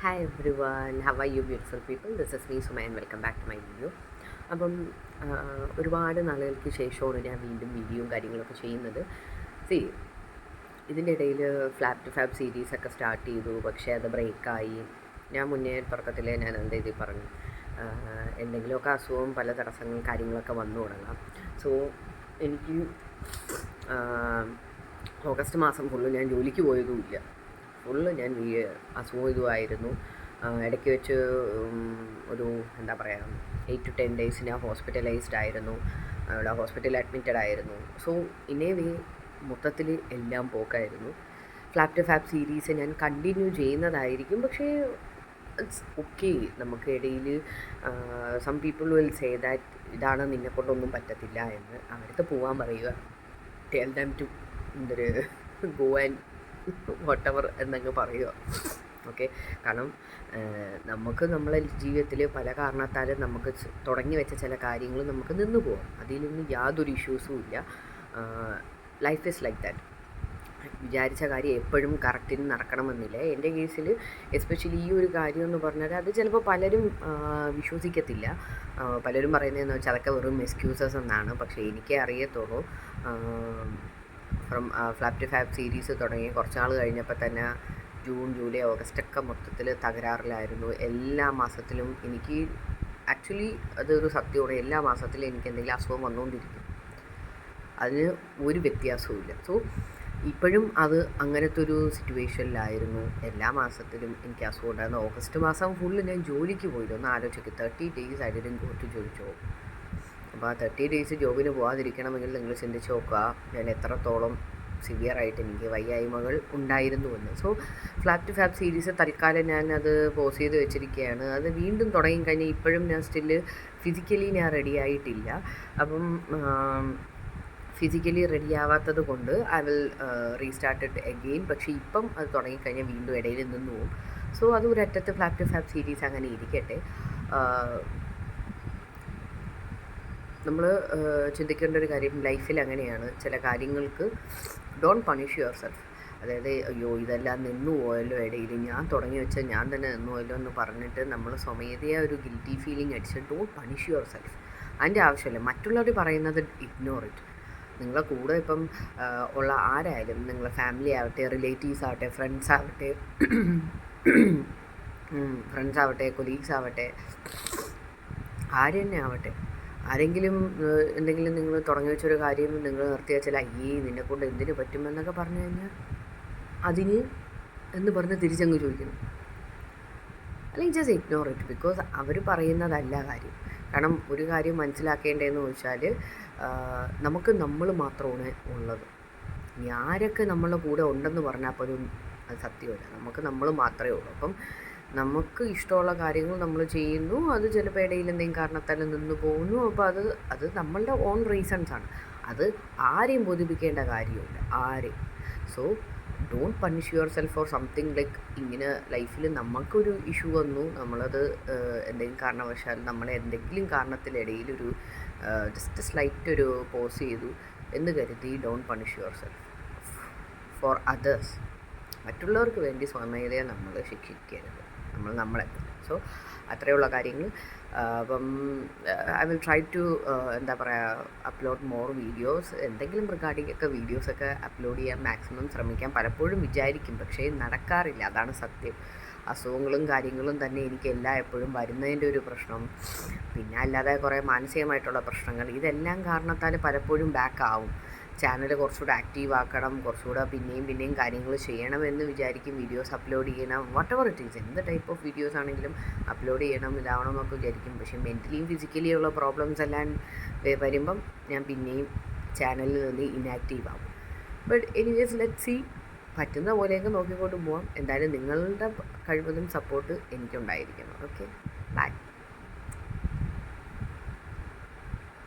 Hi everyone how are you beautiful people this is me Suma welcome back to my video അപ്പം ഒരുപാട് നാളുകൾക്ക് ശേഷമാണ് ഞാൻ വീണ്ടും വീഡിയോയും കാര്യങ്ങളൊക്കെ ചെയ്യുന്നത്. സി ഇതിന്റെ ഇടയിൽ ഫ്ലാപ് ടു ഫ്ലാപ്പ് സീരീസൊക്കെ സ്റ്റാർട്ട് ചെയ്തു പക്ഷേ അത് ബ്രേക്കായി ഞാൻ മുന്നേ തുടക്കത്തിൽ ഞാൻ എന്താ ചെയ്തി പറഞ്ഞു? എന്തെങ്കിലുമൊക്കെ അസുഖവും പല തടസ്സങ്ങളും കാര്യങ്ങളൊക്കെ വന്നു തുടങ്ങാം. സോ എനിക്ക് ഓഗസ്റ്റ് മാസം ഫുള്ള് ഞാൻ ജോലിക്ക് പോയതുമില്ല. ഫുള്ള് ഞാൻ ഈ അസുഖം ഇതുമായിരുന്നു ഇടയ്ക്ക് വെച്ച് ഒരു എന്താ പറയുക എയ്റ്റ് ടു ടെൻ ഡേയ്സ് ഞാൻ ഹോസ്പിറ്റലൈസ്ഡ് ആയിരുന്നു. അവിടെ ഹോസ്പിറ്റലിൽ അഡ്മിറ്റഡ് ആയിരുന്നു. സോ ഇനേ വേ മൊത്തത്തിൽ എല്ലാം പോക്കായിരുന്നു. ഫ്ലാപ് ടു ഫാപ്പ് സീരീസ് ഞാൻ കണ്ടിന്യൂ ചെയ്യുന്നതായിരിക്കും. പക്ഷേ ഇറ്റ്സ് ഓക്കെ നമുക്ക് ഇടയിൽ some people will say that ഇതാണ് നിന്നെ കൊണ്ടൊന്നും പറ്റത്തില്ല എന്ന് അവിടുത്തെ പോകാൻ പറയുക ടെൽ ദം ടു എന്തൊരു ഗോ ആൻഡ് വട്ടവർ എന്നൊക്കെ പറയുക ഓക്കെ കാരണം നമുക്ക് നമ്മളെ ജീവിതത്തിൽ പല കാരണത്താലും നമുക്ക് തുടങ്ങി വെച്ച ചില കാര്യങ്ങൾ നമുക്ക് നിന്നു പോകാം അതിലൊന്നും യാതൊരു ഇഷ്യൂസും ഇല്ല. ലൈഫ് ഈസ് ലൈക്ക് ദാറ്റ് വിചാരിച്ച കാര്യം എപ്പോഴും കറക്റ്റിന് നടക്കണമെന്നില്ല. എന്റെ കേസിൽ എസ്പെഷ്യലി ഈ ഒരു കാര്യം എന്ന് പറഞ്ഞാൽ അത് ചിലപ്പോൾ പലരും വിശ്വസിക്കത്തില്ല. പലരും പറയുന്നതെന്ന് വെച്ചാൽ അതൊക്കെ വെറും എക്സ്ക്യൂസസ് എന്നാണ്. പക്ഷേ എനിക്കേ അറിയത്തുള്ളൂ. From flab to fab series തുടങ്ങി. കുറച്ച് നാൾ കഴിഞ്ഞപ്പോൾ തന്നെ ജൂൺ ജൂലൈ ഓഗസ്റ്റ് ഒക്കെ മൊത്തത്തിൽ തകരാറിലായിരുന്നു. എല്ലാ മാസത്തിലും എനിക്ക് ആക്ച്വലി അതൊരു സത്യമാണ്. എല്ലാ മാസത്തിലും എനിക്ക് എന്തെങ്കിലും അസുഖം വന്നുകൊണ്ടിരിക്കും. അതിന് ഒരു വ്യത്യാസവും ഇല്ല സോ ഇപ്പോഴും അത് അങ്ങനത്തെ ഒരു സിറ്റുവേഷനിലായിരുന്നു എല്ലാ മാസത്തിലും എനിക്ക് അസുഖം ഉണ്ടായിരുന്നു. ഓഗസ്റ്റ് മാസം ഫുള്ള് ഞാൻ ജോലിക്ക് പോയിരുന്നു. ഒന്ന് ആലോചിക്കും. Thirty days I didn't go to പോകും അപ്പോൾ ആ തേർട്ടി ഡേയ്സ് ജോബിന് പോകാതിരിക്കണമെങ്കിൽ നിങ്ങൾ ചിന്തിച്ച് നോക്കുക. ഞാൻ എത്രത്തോളം സിവിയർ ആയിട്ട് എനിക്ക് വയ്യായ്മകൾ ഉണ്ടായിരുന്നു എന്ന്. സോ ഫ്ലാപ് ടു ഫ്ലാപ് സീരീസ് തൽക്കാലം ഞാൻ അത് പോസ് ചെയ്ത് വെച്ചിരിക്കുകയാണ്. അത് വീണ്ടും തുടങ്ങി കഴിഞ്ഞാൽ ഇപ്പോഴും ഞാൻ സ്റ്റിൽ ഫിസിക്കലി ഞാൻ റെഡി ആയിട്ടില്ല. അപ്പം ഫിസിക്കലി റെഡി ആവാത്തത് കൊണ്ട് I will restart it again പക്ഷേ ഇപ്പം അത് തുടങ്ങിക്കഴിഞ്ഞാൽ വീണ്ടും ഇടയിൽ നിന്ന് പോവും. സോ അത് ഒരറ്റത്ത് ഫ്ലാപ് ടു ഫ്ലാപ് സീരീസ് അങ്ങനെ ഇരിക്കട്ടെ. നമ്മൾ ചിന്തിക്കേണ്ട ഒരു കാര്യം ലൈഫിൽ അങ്ങനെയാണ്. ചില കാര്യങ്ങൾക്ക് ഡോണ്ട് പണിഷ് യുവർ സെൽഫ് അതായത് അയ്യോ ഇതെല്ലാം നിന്നു പോയല്ലോ ഇടയിൽ ഞാൻ തുടങ്ങി വെച്ചാൽ ഞാൻ തന്നെ നിന്നു പോയല്ലോ എന്ന് പറഞ്ഞിട്ട് നമ്മൾ സ്വമേധയാ ഒരു ഗിൽറ്റി ഫീലിംഗ് അടിച്ച് ഡോണ്ട് പണിഷ് യുവർ സെൽഫ് അതിന്റെ ആവശ്യമില്ല. മറ്റുള്ളവർ പറയുന്നത് ഇഗ്നോർ ഇറ്റ് നിങ്ങളെ കൂടെ ഇപ്പം ഉള്ള ആരായാലും നിങ്ങളെ ഫാമിലി ആവട്ടെ റിലേറ്റീവ്സ് ആവട്ടെ ഫ്രണ്ട്സ് ആവട്ടെ ഫ്രണ്ട്സ് ആവട്ടെ കൊലീഗ്സ് ആവട്ടെ ആര് തന്നെ ആവട്ടെ ആരെങ്കിലും എന്തെങ്കിലും നിങ്ങൾ തുടങ്ങി വെച്ചൊരു കാര്യം നിങ്ങൾ നിർത്തി വെച്ചാൽ അയ്യേ നിന്നെ കൊണ്ട് എന്തിനു പറ്റുമെന്നൊക്കെ പറഞ്ഞു കഴിഞ്ഞാൽ അതിന് എന്ന് പറഞ്ഞ് തിരിച്ചങ്ങ് ചോദിക്കണം. അല്ലെങ്കിൽ ജസ്റ്റ് ഇഗ്നോർ ഇറ്റ് ബിക്കോസ് അവർ പറയുന്നതല്ല കാര്യം. കാരണം ഒരു കാര്യം മനസ്സിലാക്കേണ്ടതെന്ന് വെച്ചാൽ നമുക്ക് നമ്മൾ മാത്രമാണ് ഉള്ളത്. ഇനി ആരൊക്കെ നമ്മളുടെ കൂടെ ഉണ്ടെന്ന് പറഞ്ഞാൽ പോലും അത് സത്യമല്ല. നമുക്ക് നമ്മൾ മാത്രമേ ഉള്ളൂ. അപ്പം നമുക്ക് ഇഷ്ടമുള്ള കാര്യങ്ങൾ നമ്മൾ ചെയ്യുന്നു. അത് ചിലപ്പോൾ ഇടയിൽ എന്തെങ്കിലും കാരണത്താൽ നിന്ന് പോകുന്നു. അപ്പോൾ അത് അത് നമ്മളുടെ ഓൺ റീസൺസ് ആണ്. അത് ആരെയും ബോധിപ്പിക്കേണ്ട കാര്യമില്ല ആരെയും so don't punish yourself for something like ഇങ്ങനെ ലൈഫിൽ നമുക്കൊരു ഇഷ്യൂ വന്നു. നമ്മളത് എന്തെങ്കിലും കാരണവശാൽ നമ്മളെ എന്തെങ്കിലും കാരണത്തിലിടയിൽ ഒരു ജസ്റ്റ് സ്ലൈറ്റ് ഒരു പോസ് ചെയ്തു എന്ന് കരുതി don't punish yourself for others മറ്റുള്ളവർക്ക് വേണ്ടി സ്വമേധയെ നമ്മൾ ശിക്ഷിക്കരുത്. നമ്മൾ നമ്മളെ. സോ അത്രയുള്ള കാര്യങ്ങൾ. അപ്പം ഐ വിൽ ട്രൈ ടു എന്താ പറയുക അപ്ലോഡ് മോർ വീഡിയോസ് എന്തെങ്കിലും റിഗാർഡിംഗ് ഒക്കെ വീഡിയോസൊക്കെ അപ്ലോഡ് ചെയ്യാൻ മാക്സിമം ശ്രമിക്കാൻ പലപ്പോഴും വിചാരിക്കും. പക്ഷേ നടക്കാറില്ല. അതാണ് സത്യം. അസുഖങ്ങളും കാര്യങ്ങളും തന്നെ എനിക്ക് എല്ലാ എപ്പോഴും വരുന്നതിന്റെ ഒരു പ്രശ്നം. പിന്നെ അല്ലാതെ കുറേ മാനസികമായിട്ടുള്ള പ്രശ്നങ്ങൾ. ഇതെല്ലാം കാരണത്താൽ പലപ്പോഴും ബാക്ക് ആവും. ചാനൽ കുറച്ചുകൂടെ ആക്റ്റീവ് ആക്കണം കുറച്ചുകൂടെ പിന്നെയും പിന്നെയും കാര്യങ്ങൾ ചെയ്യണമെന്ന് വിചാരിക്കും വീഡിയോസ് അപ്ലോഡ് ചെയ്യണം വാട്ട് എവർ ഇറ്റ് ഈസ് എന്ത് ടൈപ്പ് ഓഫ് വീഡിയോസ് ആണെങ്കിലും അപ്ലോഡ് ചെയ്യണം ഇതാവണം എന്നൊക്കെ വിചാരിക്കും. പക്ഷേ മെന്റലിയും ഫിസിക്കലിയും ഉള്ള പ്രോബ്ലംസ് എല്ലാം വരുമ്പം ഞാൻ പിന്നെയും ചാനലിൽ നിന്ന് ഇനാക്റ്റീവ് ആവും. ബട്ട് എനിവേസ് ലെറ്റ് സി പറ്റുന്ന പോലെയൊക്കെ നോക്കിക്കൊണ്ട് പോവാം. എന്തായാലും നിങ്ങളുടെ കഴിവതും സപ്പോർട്ട് എനിക്കുണ്ടായിരിക്കണം. Okay bye